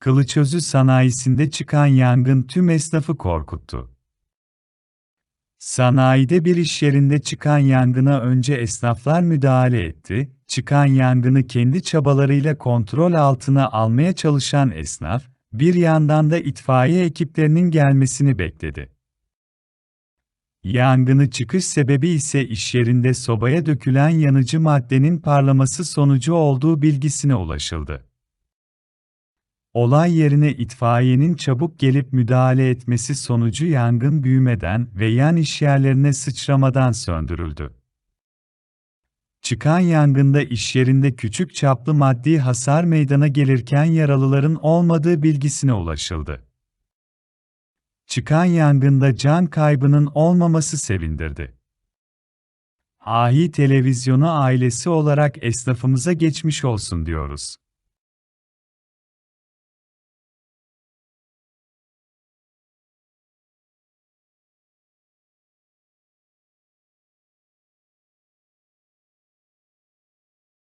Kılıçözü sanayisinde çıkan yangın tüm esnafı korkuttu. Sanayide bir iş yerinde çıkan yangına önce esnaflar müdahale etti, çıkan yangını kendi çabalarıyla kontrol altına almaya çalışan esnaf, bir yandan da itfaiye ekiplerinin gelmesini bekledi. Yangını çıkış sebebi ise iş yerinde sobaya dökülen yanıcı maddenin parlaması sonucu olduğu bilgisine ulaşıldı. Olay yerine itfaiyenin çabuk gelip müdahale etmesi sonucu yangın büyümeden ve yan işyerlerine sıçramadan söndürüldü. Çıkan yangında iş yerinde küçük çaplı maddi hasar meydana gelirken yaralıların olmadığı bilgisine ulaşıldı. Çıkan yangında can kaybının olmaması sevindirdi. Ahi Televizyonu ailesi olarak esnafımıza geçmiş olsun diyoruz.